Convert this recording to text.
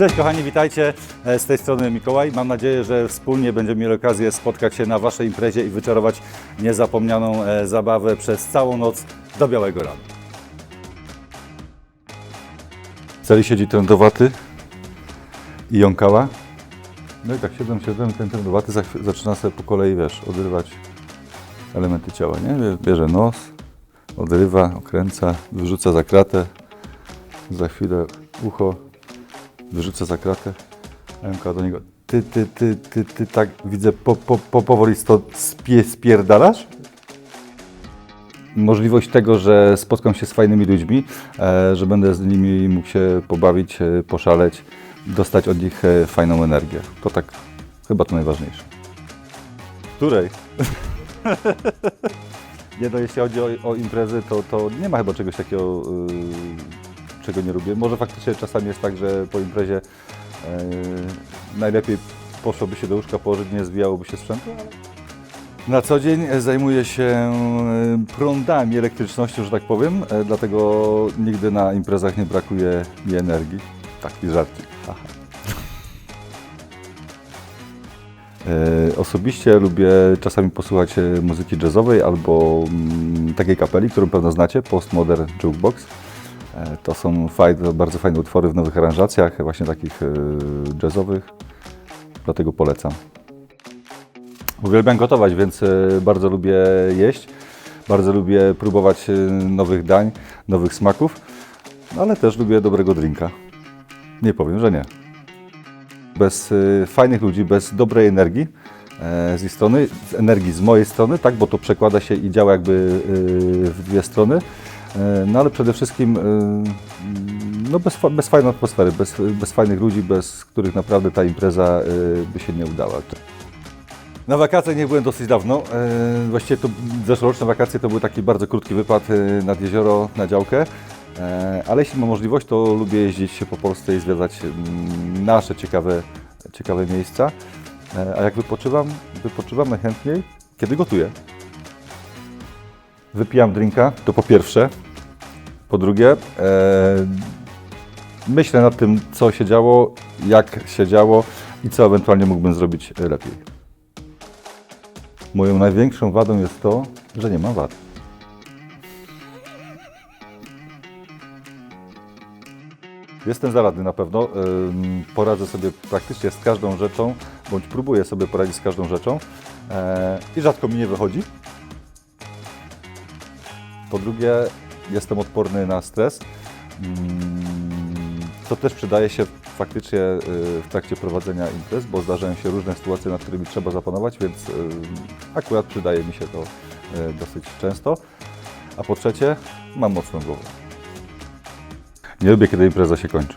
Cześć kochani, witajcie. E, Z tej strony Mikołaj. Mam nadzieję, że wspólnie będziemy mieli okazję spotkać się na Waszej imprezie i wyczarować niezapomnianą e, zabawę przez całą noc do białego rana. Celi siedzi trędowaty i jąkała. No i tak siedzą, siedzą, ten chwilę- zaczyna sobie po kolei, wiesz, odrywać elementy ciała, nie? Bie- Bierze nos, odrywa, okręca, wyrzuca za kratę, za chwilę ucho, wyrzuca za kratę, Emka do niego, ty, ty, ty, ty, ty tak widzę, po, po, po, powoli sto, spie, spierdalasz? Możliwość tego, że spotkam się z fajnymi ludźmi, e, że będę z nimi mógł się pobawić, e, poszaleć, dostać od nich e, fajną energię. To tak chyba to najważniejsze. Której? Nie no, jeśli chodzi o, o imprezy, to, to nie ma chyba czegoś takiego, yy, czego nie lubię. Może faktycznie czasami jest tak, że po imprezie yy, najlepiej poszłoby się do łóżka położyć, nie zwijałoby się sprzętu. Na co dzień zajmuję się yy, prądami, elektrycznością, że tak powiem, e, dlatego nigdy na imprezach nie brakuje mi energii. Taki żarcik. Aha. E, Osobiście lubię czasami posłuchać e, muzyki jazzowej albo mm, takiej kapeli, którą pewno znacie, Postmodern Jukebox. E, To są fajne, bardzo fajne utwory w nowych aranżacjach, właśnie takich e, jazzowych, dlatego polecam. Uwielbiam gotować, więc e, bardzo lubię jeść, bardzo lubię próbować nowych dań, nowych smaków, no ale też lubię dobrego drinka. Nie powiem, że nie. Bez fajnych ludzi, bez dobrej energii z ich strony, z energii z mojej strony, tak, bo to przekłada się i działa jakby w dwie strony, no ale przede wszystkim y, no bez, bez fajnej atmosfery, bez, bez fajnych ludzi, bez których naprawdę ta impreza y, by się nie udała. Na wakacjach nie byłem dosyć dawno. E, Właściwie to zeszłoroczne wakacje to był taki bardzo krótki wypad e, nad jezioro, na działkę. E, Ale jeśli mam możliwość, to lubię jeździć się po Polsce i zwiedzać nasze ciekawe, ciekawe miejsca. E, A jak wypoczywam? Wypoczywam najchętniej, kiedy gotuję. Wypijam drinka, to po pierwsze. Po drugie, e, myślę nad tym, co się działo, jak się działo i co ewentualnie mógłbym zrobić lepiej. Moją największą wadą jest to, że nie mam wad. Jestem zaradny na pewno. Poradzę sobie praktycznie z każdą rzeczą, bądź próbuję sobie poradzić z każdą rzeczą. E, I rzadko mi nie wychodzi. Po drugie, jestem odporny na stres. Mm, To też przydaje się faktycznie y, w trakcie prowadzenia imprez, bo zdarzają się różne sytuacje, nad którymi trzeba zapanować, więc y, akurat przydaje mi się to y, dosyć często. A po trzecie, mam mocną głowę. Nie lubię, kiedy impreza się kończy.